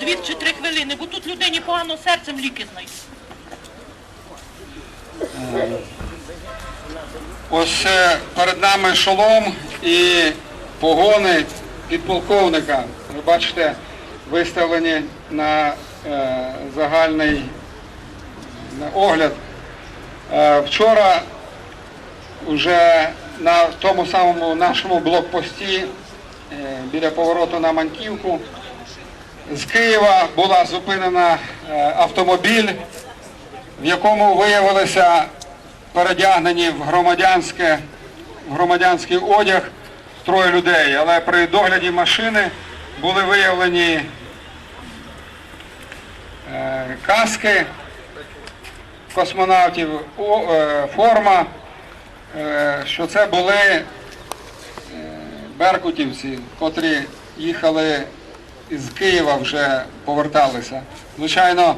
дві чи три хвилини, бо тут людині погано серцем ліки знайти. Ось е, перед нами шолом і погони підполковника. Ви бачите, виставлені на е, загальний огляд. Е, вчора вже на тому самому нашому блокпості е, біля повороту на Маньківку з Києва була зупинена е, автомобіль, в якому виявилися передягнені в громадянське, громадянський одяг троє людей. Але при догляді машини були виявлені е, каски космонавтів, е, форма, що це були беркутівці, котрі їхали із Києва вже поверталися. Звичайно,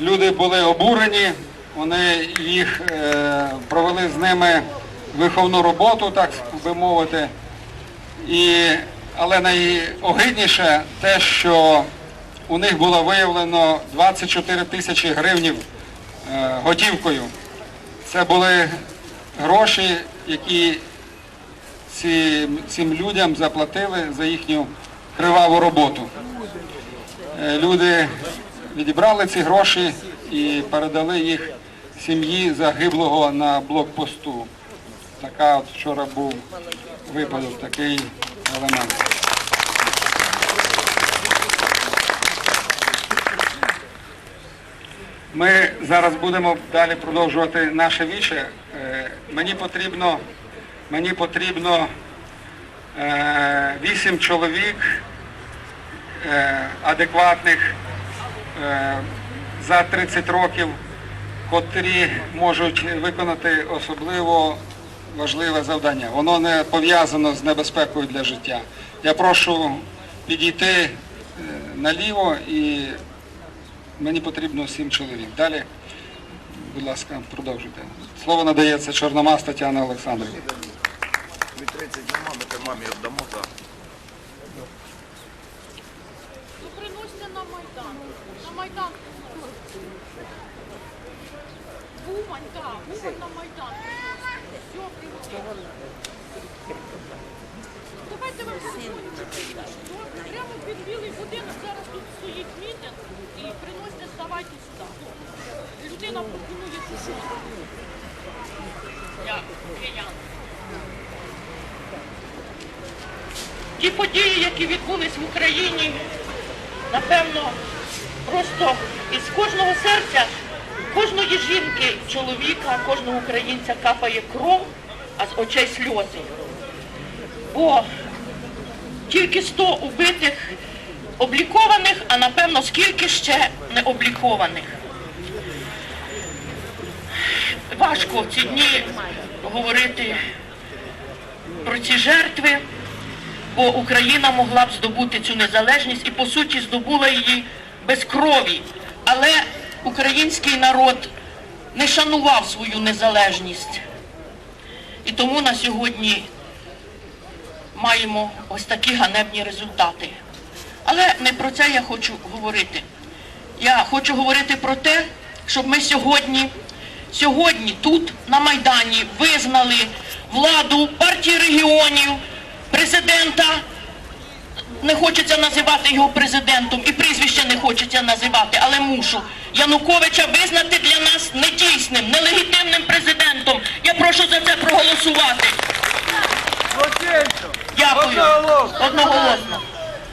люди були обурені, вони їх е, провели з ними виховну роботу, так би мовити. І, але найогидніше те, що у них було виявлено 24 тисячі гривнів е, готівкою. Це були гроші, які цим людям заплатили за їхню криваву роботу. Е, Люди відібрали ці гроші і передали їх сім'ї загиблого на блокпосту. Така от вчора був випадок, такий елемент. Ми зараз будемо далі продовжувати наше віче. Е, Мені потрібно, мені потрібно е, вісім чоловік адекватних е, за 30 років, котрі можуть виконати особливо важливе завдання. Воно не пов'язано з небезпекою для життя. Я прошу підійти е, наліво і мені потрібно сім чоловік. Далі, будь ласка, продовжуйте. Слово надається Чорномаз Тетяна Олександрівна. Ми 30 нема, ми мамі віддамо за. Ну приносьте на Майдан. Бумань, так, Бумань на Майдан. Все, приносите. Давайте ви приходите. Прямо під білий будинок зараз тут стоїть мітинг і приносите, ставайте сюди. Людина пропонує що. Дякую. Ті події, які відбулись в Україні, напевно, просто із кожного серця, кожної жінки, чоловіка, кожного українця капає кров, а з очей сльози. Бо тільки 100 убитих облікованих, а напевно скільки ще не облікованих. Важко в ці дні говорити про ці жертви бо Україна могла б здобути цю незалежність і по суті здобула її без крові. Але український народ не шанував свою незалежність. І тому на сьогодні маємо ось такі ганебні результати. Але не про це я хочу говорити. Я хочу говорити про те, щоб ми сьогодні, сьогодні тут на Майдані визнали владу партії регіонів, президента. Не хочеться називати його президентом і прізвище не хочеться називати, але мушу Януковича визнати для нас недійсним, нелегітимним президентом. Я прошу за це проголосувати. Дякую. Одноголосно.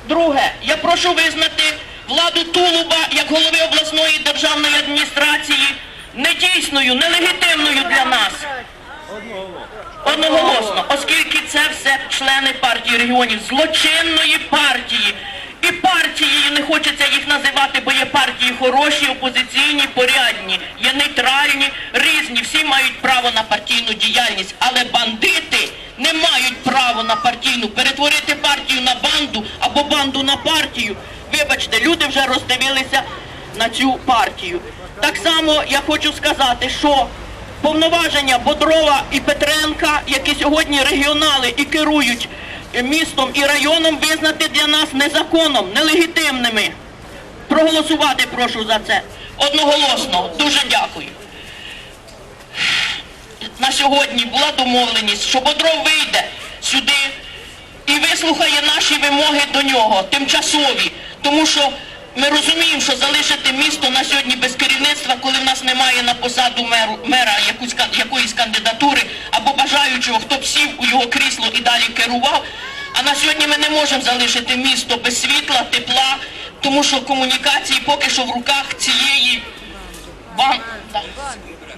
Друге, я прошу визнати владу Тулуба як голови обласної державної адміністрації недійсною, нелегітимною для нас. Одноголосно, оскільки це все члени партії регіонів, злочинної партії. І партії не хочеться їх називати, бо є партії хороші, опозиційні, порядні, є нейтральні, різні. Всі мають право на партійну діяльність, але бандити не мають права на партійну перетворити партію на банду або банду на партію. Вибачте, люди вже роздивилися на цю партію. Так само я хочу сказати, що повноваження Бодрова і Петренка, які сьогодні регіонали і керують містом і районом, визнати для нас незаконом, нелегітимними. Проголосувати прошу за це. Одноголосно. Дуже дякую. На сьогодні була домовленість, що Бодров вийде сюди і вислухає наші вимоги до нього, тимчасові. Тому що ми розуміємо, що залишити місто на сьогодні без керівництва, коли в нас немає на посаду меру, мера якусь, якоїсь кандидатури або бажаючого, хто б сів у його крісло і далі керував. А на сьогодні ми не можемо залишити місто без світла, тепла, тому що комунікації поки що в руках цієї бан...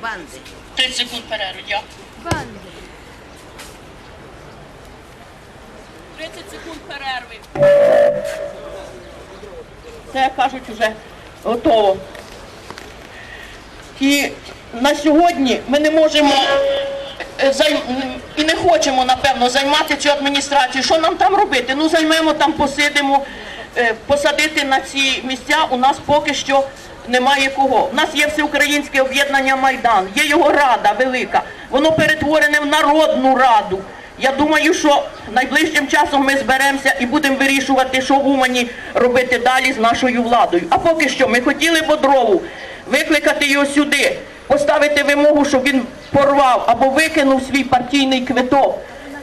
Банди. 30 секунд перерви, дякую. 30 секунд перерви. Це, кажуть, вже готово. І на сьогодні ми не можемо е, і не хочемо, напевно, займати цю адміністрацію. Що нам там робити? Ну, займемо там, посидимо, Е, посадити на ці місця у нас поки що немає кого. У нас є всеукраїнське об'єднання Майдан, є його рада велика. Воно перетворене в народну раду. Я думаю, що найближчим часом ми зберемося і будемо вирішувати, що в Умані робити далі з нашою владою. А поки що ми хотіли Бодрову викликати його сюди, поставити вимогу, щоб він порвав або викинув свій партійний квиток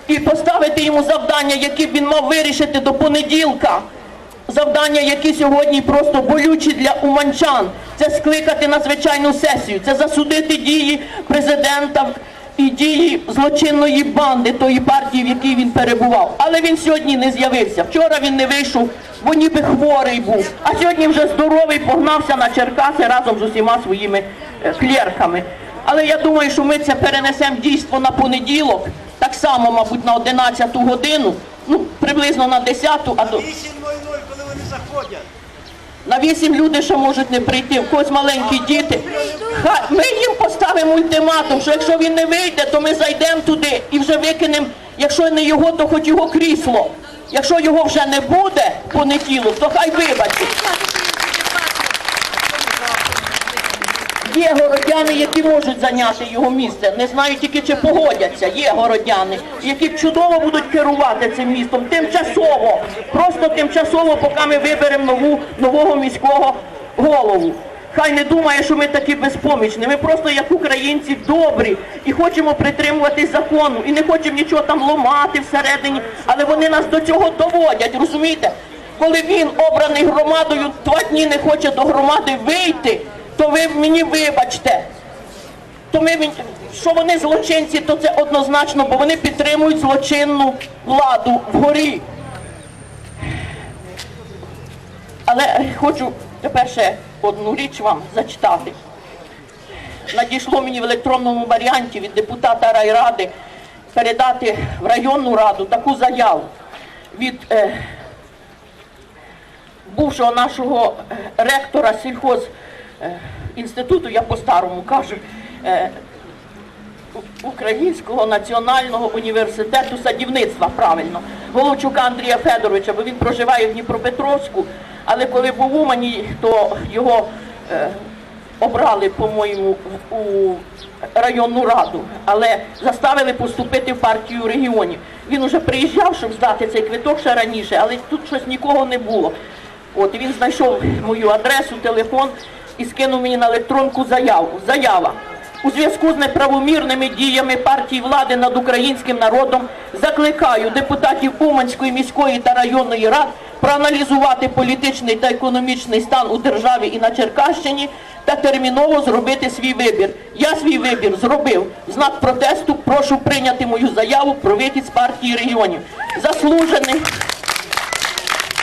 і поставити йому завдання, які він мав вирішити до понеділка. Завдання, які сьогодні просто болючі для уманчан, це скликати надзвичайну сесію, це засудити дії президента і дії злочинної банди тої партії, в якій він перебував. Але він сьогодні не з'явився. Вчора він не вийшов, бо ніби хворий був. А сьогодні вже здоровий погнався на Черкаси разом з усіма своїми е, клерками. Але я думаю, що ми це перенесемо дійство на понеділок, так само, мабуть, на 11 годину, ну приблизно на 10, а до 8.00, коли вони заходять. На вісім люди ще можуть не прийти, в когось маленькі діти. Хай ми їм поставимо ультиматум, що якщо він не вийде, то ми зайдемо туди і вже викинемо, якщо не його, то хоч його крісло. Якщо його вже не буде понеділок, то хай вибачить. Є городяни, які можуть зайняти його місце. Не знаю тільки, чи погодяться. Є городяни, які чудово будуть керувати цим містом. Тимчасово, просто тимчасово, поки ми виберемо нову, нового міського голову. Хай не думає, що ми такі безпомічні. Ми просто як українці добрі і хочемо притримуватись закону. І не хочемо нічого там ломати всередині, але вони нас до цього доводять, розумієте? Коли він обраний громадою, два дні не хоче до громади вийти, то ви мені вибачте. То ми, що вони злочинці, то це однозначно, бо вони підтримують злочинну владу вгорі. Але хочу тепер ще одну річ вам зачитати. Надійшло мені в електронному варіанті від депутата райради передати в районну раду таку заяву від е, бувшого нашого е, ректора сільхоз інституту, я по-старому кажу, е, Українського національного університету садівництва, правильно, Головчука Андрія Федоровича, бо він проживає в Дніпропетровську, але коли був в Умані, то його е, обрали, по-моєму, у районну раду, але заставили поступити в партію регіонів. Він уже приїжджав, щоб здати цей квиток ще раніше, але тут щось нікого не було. От він знайшов мою адресу, телефон і скинув мені на електронку заяву. Заява. У зв'язку з неправомірними діями партії влади над українським народом закликаю депутатів Уманської міської та районної рад проаналізувати політичний та економічний стан у державі і на Черкащині та терміново зробити свій вибір. Я свій вибір зробив. Знак протесту прошу прийняти мою заяву про вихід з партії регіонів. Заслужений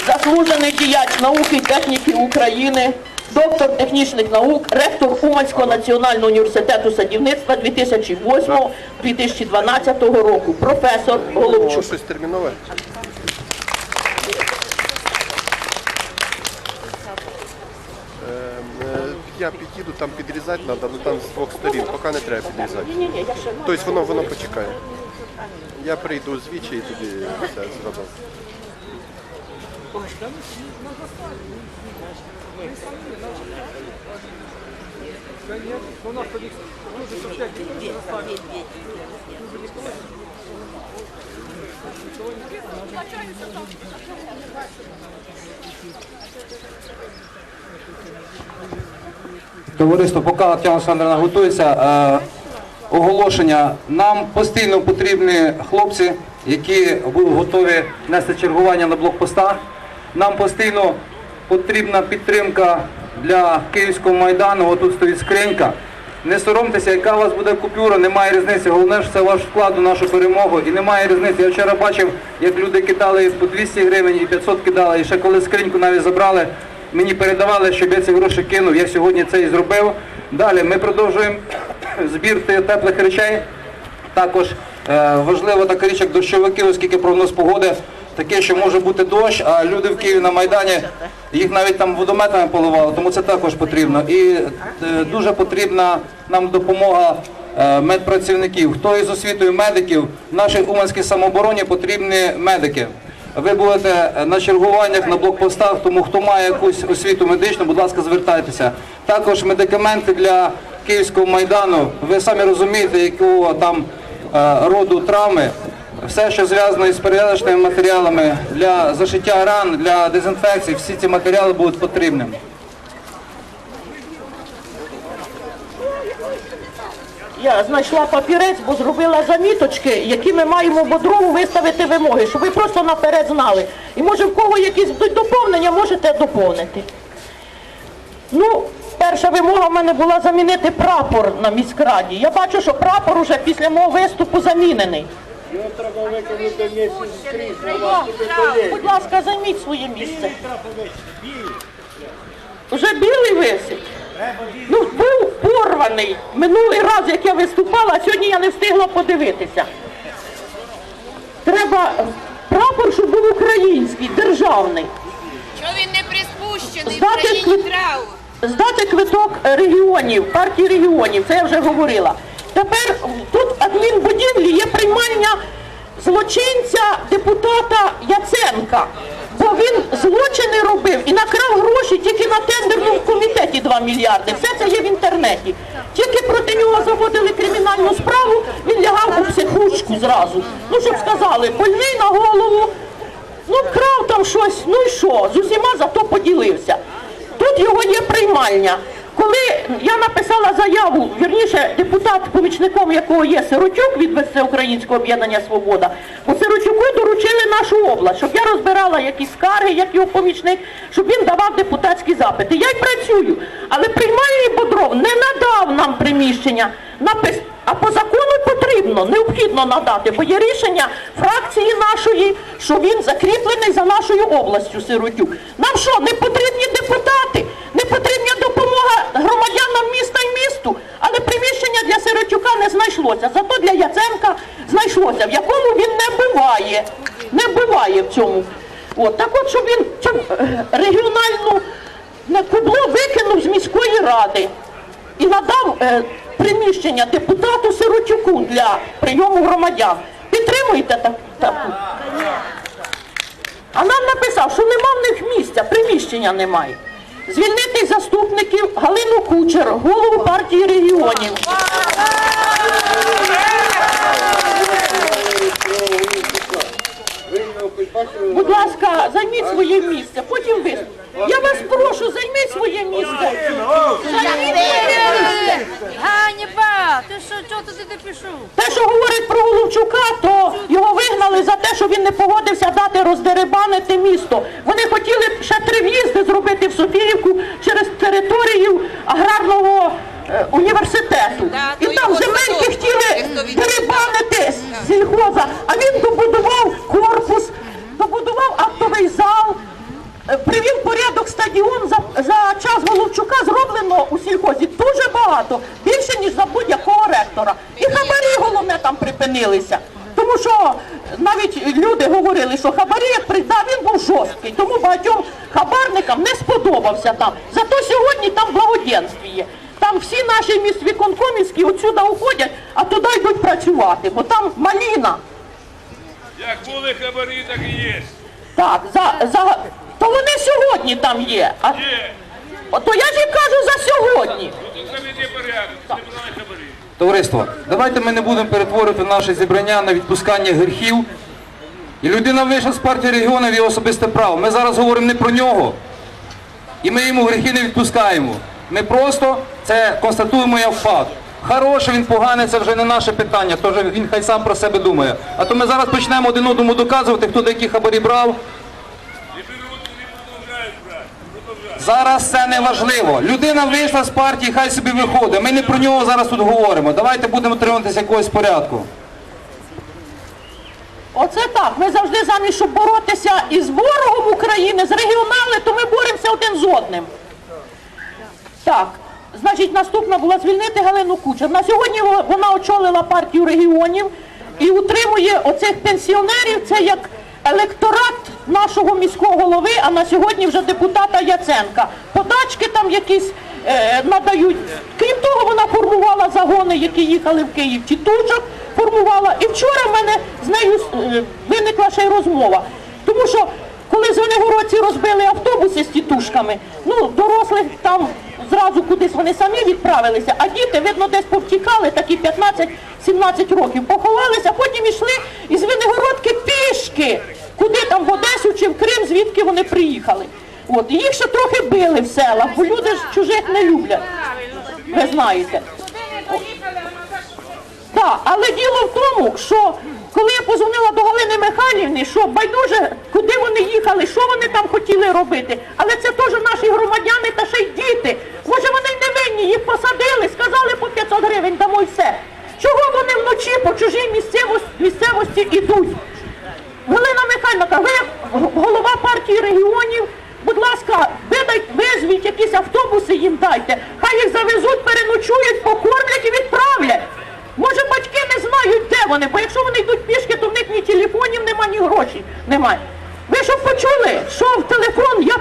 заслужений діяч науки і техніки України, доктор технічних наук, ректор Уманського національного університету садівництва 2008-2012 року, професор Головчук. Щось термінове? Ем, Я під'їду, там підрізати треба, ну там з двох сторін, поки не треба підрізати. Тобто воно, воно почекає. Я прийду з і тоді все зроблю. Товариство, поки Тетяна Олександрівна готується, е, оголошення. Нам постійно потрібні хлопці, які будуть готові нести чергування на блокпостах. Нам постійно потрібна підтримка для Київського майдану. Отут стоїть скринька. Не соромтеся, яка у вас буде купюра, немає різниці. Головне, що це ваш вклад у нашу перемогу. І немає різниці. Я вчора бачив, як люди кидали по 200 гривень, і 500 кидали. І ще коли скриньку навіть забрали, мені передавали, щоб я ці гроші кинув. Я сьогодні це і зробив. Далі ми продовжуємо збір теплих речей. Також е, важлива така річ, як дощовики, оскільки прогноз погоди таке, що може бути дощ, а люди в Києві на Майдані їх навіть там водометами поливали, тому це також потрібно. І е, дуже потрібна нам допомога е, медпрацівників. Хто із освітою медиків, в нашій Уманській самообороні потрібні медики. Ви будете на чергуваннях на блокпостах, тому хто має якусь освіту медичну, будь ласка, звертайтеся. Також медикаменти для Київського майдану. Ви самі розумієте, якого там е, роду травми. Все, що зв'язано із перев'язочними матеріалами для зашиття ран, для дезінфекції, всі ці матеріали будуть потрібними. Я знайшла папірець, бо зробила заміточки, які ми маємо бодрову виставити вимоги, щоб ви просто наперед знали. І може в кого якісь будуть доповнення, можете доповнити. Ну, перша вимога в мене була замінити прапор на міськраді. Я бачу, що прапор уже після мого виступу замінений. Будь ласка, займіть своє місце. Вже білий висить. Ну, був порваний минулий раз, як я виступала, а сьогодні я не встигла подивитися. Треба прапор, щоб був український, державний. Що він не приспущений, Здати квит- Здати квиток регіонів, партії регіонів, це я вже говорила. Тепер тут адмінбудівлі є приймальня злочинця депутата Яценка. Бо він злочини робив і накрав гроші тільки на тендерному комітеті 2 мільярди. Все це є в інтернеті. Тільки проти нього заводили кримінальну справу, він лягав у психушку зразу. Ну, щоб сказали, больний на голову, ну крав там щось, ну і що, з усіма зато поділився. Тут його є приймальня. Коли я написала заяву, вірніше, депутат, помічником якого є Сиротюк від Всеукраїнського об'єднання Свобода, бо Сиротюку доручили нашу область, щоб я розбирала якісь скарги, як його помічник, щоб він давав депутатські запити. Я й працюю, але приймальний Бодров не надав нам приміщення. Напис... А по закону потрібно, необхідно надати, бо є рішення фракції нашої, що він закріплений за нашою областю Сиротюк. Нам що, не потрібні депутати, не допомога громадянам міста і місту, але приміщення для Сиротюка не знайшлося. Зато для Яценка знайшлося, в якому він не буває. Не буває в цьому. От, так от, щоб він щоб, е, регіональну кубло викинув з міської ради і надав е, приміщення депутату Сиротюку для прийому громадян. Підтримуєте так, таку? А нам написав, що нема в них місця, приміщення немає. Звільнити заступників Галину Кучер, голову партії регіонів. Будь ласка, займіть своє місце, потім ви. Я вас прошу, займіть своє місце. Займіть своє місце. Ганьба! Ти що, чого ти ти пішов? Те, що говорить про Головчука, то його вигнали за те, що він не погодився дати роздеребанити місто. Вони хотіли б ще три в'їзди зробити в Софіївку через територію аграрного е, університету. І там його земельки садок, хотіли хто відповідав. деребанити з сільхоза, а він добудував корпус, добудував актовий зал. е, Привів в порядок стадіон за, за час Головчука зроблено у сільхозі дуже багато, більше ніж за будь-якого ректора. І хабарі головне там припинилися. Тому що навіть люди говорили, що хабарі як придав, він був жорсткий. Тому багатьом хабарникам не сподобався там. Зато сьогодні там благоденстві є. Там всі наші міськвиконкомівські отсюди уходять, а туди йдуть працювати, бо там маліна. Як були хабарі, так і є. Так, за, за... то вони сьогодні там є. А... Є. То я ж і кажу за сьогодні. Ну тут заведе порядок, не брали хабарі. Товариство, давайте ми не будемо перетворювати наше зібрання на відпускання гріхів. І людина вийшла з партії регіонів і особисте право. Ми зараз говоримо не про нього. І ми йому гріхи не відпускаємо. Ми просто це констатуємо як факт. Хороший він, поганий, це вже не наше питання, тож він хай сам про себе думає. А то ми зараз почнемо один одному доказувати, хто деякі хабарі брав. Не беруть, не продовжають брати. Продовжають. Зараз це не важливо. Людина вийшла з партії, хай собі виходить. Ми не про нього зараз тут говоримо. Давайте будемо триматися якогось порядку. Оце так. Ми завжди замість, щоб боротися із ворогом України, з регіонали, то ми боремося один з одним. Так, значить, наступна була звільнити Галину Кучер. На сьогодні вона очолила партію регіонів і утримує оцих пенсіонерів. Це як електорат нашого міського голови, а на сьогодні вже депутата Яценка. Подачки там якісь е, надають. Крім того, вона формувала загони, які їхали в Київ, тітушок формувала. І вчора в мене з нею е, виникла ще й розмова. Тому що коли звенигородці розбили автобуси з тітушками, ну дорослих там зразу кудись вони самі відправилися, а діти, видно, десь повтікали, такі 15-17 років, поховалися, потім йшли із Виногородки пішки, куди там в Одесу чи в Крим, звідки вони приїхали. От, і їх ще трохи били в селах, бо люди ж чужих не люблять. Ви знаєте. Так, але діло в тому, що коли я позвонила до Галини Михайлівни, що байдуже, куди вони їхали, що вони там хотіли робити, але це теж наші громадяни та ще й діти. Може вони й не винні, їх посадили, сказали по 500 гривень дамо й все. Чого вони вночі по чужій місцевості, місцевості ідуть? Галина Михайлівна, ви голова партії регіонів, будь ласка, видай, визвіть якісь автобуси їм дайте, хай їх завезуть, переночують, покормлять і відправлять. Може батьки не знають, де вони, бо якщо вони йдуть пішки, то в них ні телефонів нема, ні грошей немає. Ви щоб почули, що в телефон я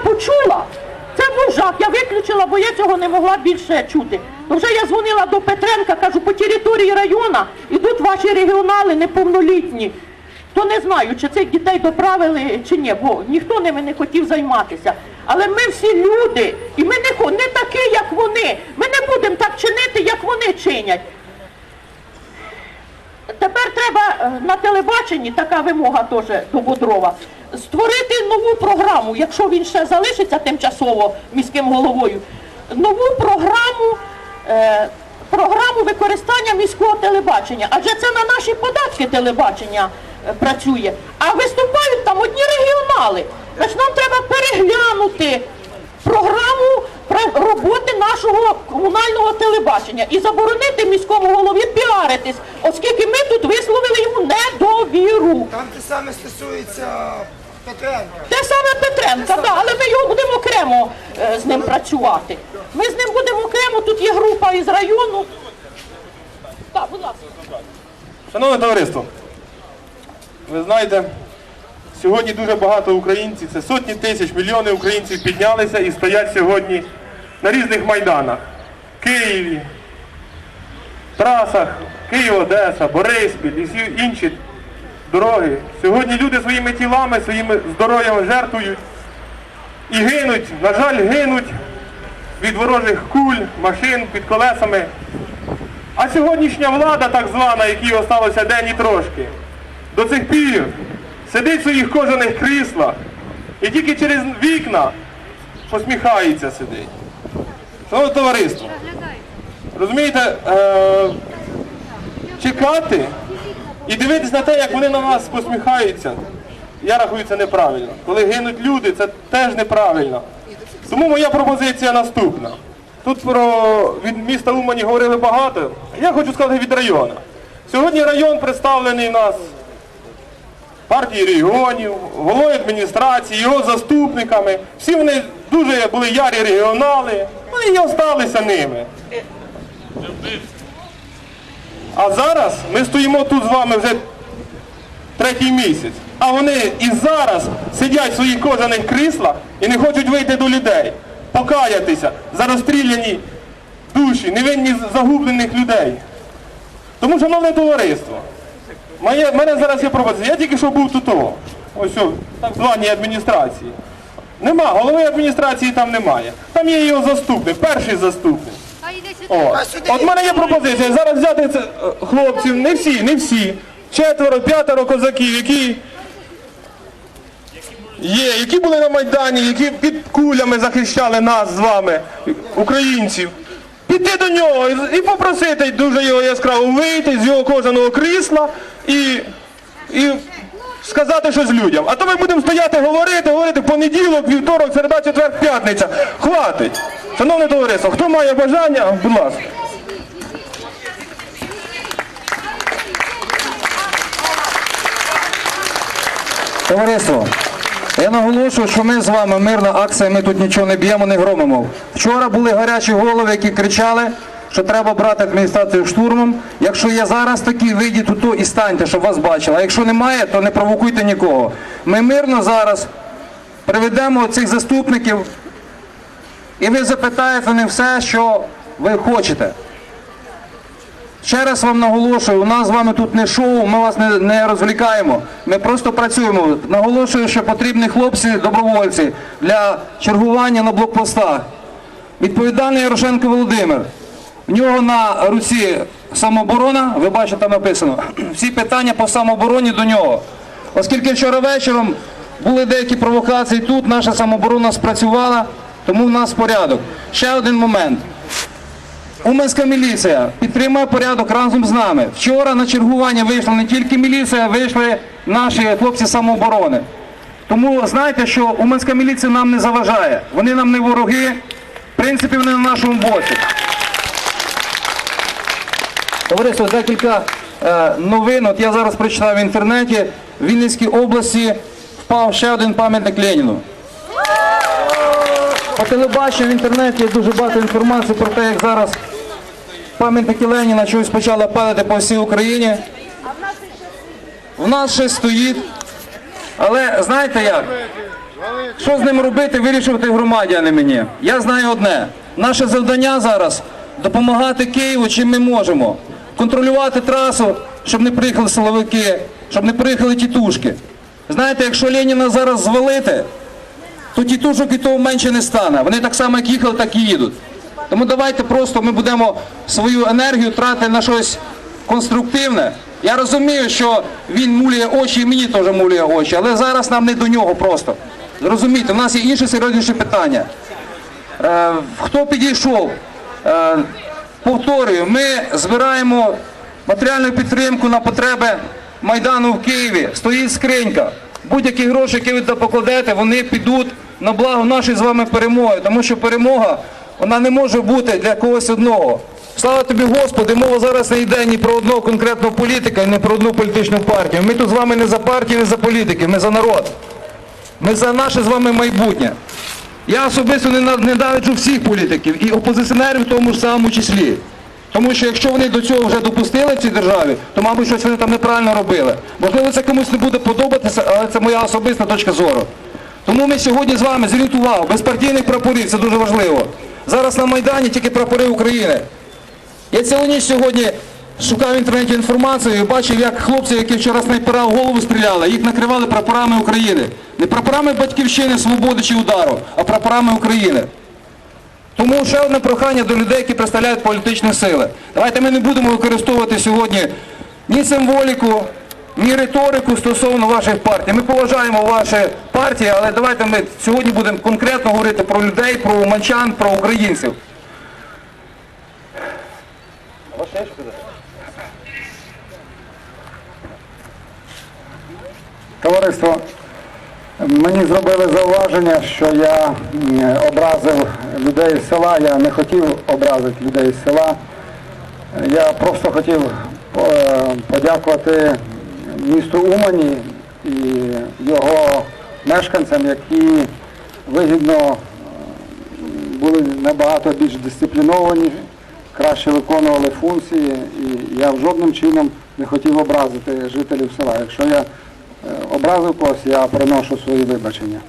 жах. Я виключила, бо я цього не могла більше чути. Вже я дзвонила до Петренка, кажу, по території району ідуть ваші регіонали неповнолітні. То не знаю, чи цих дітей доправили чи ні, бо ніхто ними не хотів займатися. Але ми всі люди, і ми не, не такі, як вони. Ми не будемо так чинити, як вони чинять. Тепер треба е, на телебаченні, така вимога теж до Бодрова, створити нову програму, якщо він ще залишиться тимчасово міським головою, нову програму, е, програму використання міського телебачення. Адже це на наші податки телебачення е, працює. А виступають там одні регіонали. Значить, нам треба переглянути програму роботи нашого комунального телебачення і заборонити міському голові піаритись, оскільки ми тут висловили йому недовіру. Там те саме стосується Петренка. Те саме Петренка, да, але ми його будемо окремо е, з ним працювати. Ми з ним будемо окремо, тут є група із району. Так, будь ласка. Шановне товариство, ви знаєте, сьогодні дуже багато українців, це сотні тисяч, мільйони українців піднялися і стоять сьогодні на різних майданах. Києві, трасах, Київ-Одеса, Бориспіль і всі інші дороги. Сьогодні люди своїми тілами, своїми здоров'ям жертвують і гинуть, на жаль, гинуть від ворожих куль, машин під колесами. А сьогоднішня влада, так звана, якій осталося день і трошки, до цих пір сидить в своїх кожаних кріслах і тільки через вікна посміхається сидить. Шановне товариство, розумієте, е, чекати і дивитись на те, як вони на нас посміхаються, я рахую це неправильно. Коли гинуть люди, це теж неправильно. Тому моя пропозиція наступна. Тут про від міста Умані говорили багато. Я хочу сказати від району. Сьогодні район представлений у нас партії регіонів, головою адміністрації, його заступниками. Всі вони дуже були ярі регіонали, вони і осталися ними. А зараз ми стоїмо тут з вами вже третій місяць. А вони і зараз сидять в своїх кожаних кріслах і не хочуть вийти до людей, покаятися за розстріляні душі, невинні загублених людей. Тому, шановне товариство, моє, мене зараз є пропозиція. Я тільки що був тут, ось о, так званій адміністрації. Нема, голови адміністрації там немає. Там є його заступник, перший заступник. О, от мене є пропозиція зараз взяти це, е, хлопців, не всі, не всі, четверо, п'ятеро козаків, які, є, які були на Майдані, які під кулями захищали нас з вами, українців. Піти до нього і, і попросити дуже його яскраво вийти з його кожаного крісла і, і сказати щось людям. А то ми будемо стояти говорити, говорити понеділок, вівторок, середа, четвер, п'ятниця. Хватить. Шановне товариство, хто має бажання, будь ласка. Товариство, я наголошую, що ми з вами мирна акція, ми тут нічого не б'ємо, не громимо. Вчора були гарячі голови, які кричали, що треба брати адміністрацію штурмом. Якщо є зараз такі, вийдіть тут і станьте, щоб вас бачили. А якщо немає, то не провокуйте нікого. Ми мирно зараз приведемо цих заступників, і ви запитаєте не все, що ви хочете. Ще раз вам наголошую, у нас з вами тут не шоу, ми вас не, не розвлікаємо. Ми просто працюємо. Наголошую, що потрібні хлопці, добровольці для чергування на блокпостах. Відповідальний Ярошенко Володимир. В нього на руці самооборона, ви бачите, там написано. Всі питання по самообороні до нього. Оскільки вчора вечором були деякі провокації тут, наша самооборона спрацювала, тому в нас порядок. Ще один момент. Уманська міліція підтримує порядок разом з нами. Вчора на чергування вийшла не тільки міліція, вийшли наші хлопці самооборони. Тому знайте, що Уманська міліція нам не заважає. Вони нам не вороги, в принципі, вони на нашому боці. Товариство, декілька е, новин. От я зараз прочитав в інтернеті. В Вінницькій області впав ще один пам'ятник Леніну. По телебаченню в інтернеті є дуже багато інформації про те, як зараз пам'ятники Леніна чогось почали падати по всій Україні. У нас ще стоїть. Але знаєте як? Що з ним робити, вирішувати громаді, а не мені. Я знаю одне. Наше завдання зараз допомагати Києву, чим ми можемо. Контролювати трасу, щоб не приїхали силовики, щоб не приїхали тітушки. Знаєте, якщо Леніна зараз звалити, то тітушок і того менше не стане. Вони так само, як їхали, так і їдуть. Тому давайте просто ми будемо свою енергію тратити на щось конструктивне. Я розумію, що він мулює очі, і мені теж мулює очі, але зараз нам не до нього просто. Зрозумійте, у нас є інші серйозніші питання. Е, хто підійшов? Е, повторюю, ми збираємо матеріальну підтримку на потреби Майдану в Києві. Стоїть скринька. Будь-які гроші, які ви покладете, вони підуть на благо нашої з вами перемоги. Тому що перемога вона не може бути для когось одного. Слава тобі, Господи, мова зараз не йде ні про одного конкретного політика, ні про одну політичну партію. Ми тут з вами не за партію, не за політики, ми за народ. Ми за наше з вами майбутнє. Я особисто нена- ненавиджу всіх політиків і опозиціонерів в тому ж самому числі. Тому що якщо вони до цього вже допустили в цій державі, то, мабуть, щось вони там неправильно робили. Можливо, це комусь не буде подобатися, але це моя особиста точка зору. Тому ми сьогодні з вами зверніть увагу, без партійних прапорів, це дуже важливо. Зараз на Майдані тільки прапори України. Я цілу ніч сьогодні шукав в інтернеті інформацію і бачив, як хлопці, які вчора снайпера в голову стріляли, їх накривали прапорами України. Не прапорами батьківщини, свободи чи удару, а прапорами України. Тому ще одне прохання до людей, які представляють політичні сили. Давайте ми не будемо використовувати сьогодні ні символіку, ні риторику стосовно ваших партій. Ми поважаємо ваші партії, але давайте ми сьогодні будемо конкретно говорити про людей, про уманчан, про українців. Товариство, мені зробили зауваження, що я образив людей з села. Я не хотів образити людей з села. Я просто хотів е, подякувати місту Умані і його мешканцям, які вигідно були набагато більш дисципліновані, краще виконували функції, і я в жодним чином не хотів образити жителів села. Якщо я е, образив когось, я приношу свої вибачення.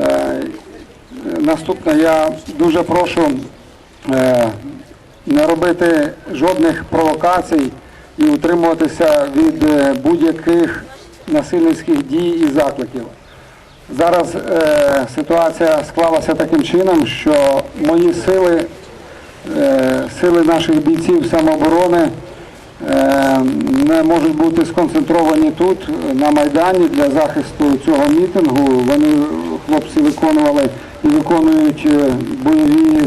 Е, Наступне, я дуже прошу е, не робити жодних провокацій і утримуватися від е, будь-яких насильницьких дій і закликів. Зараз е, ситуація склалася таким чином, що мої сили, е, сили наших бійців самооборони е, не можуть бути сконцентровані тут, на Майдані, для захисту цього мітингу. Вони, хлопці, виконували і виконують е, бойові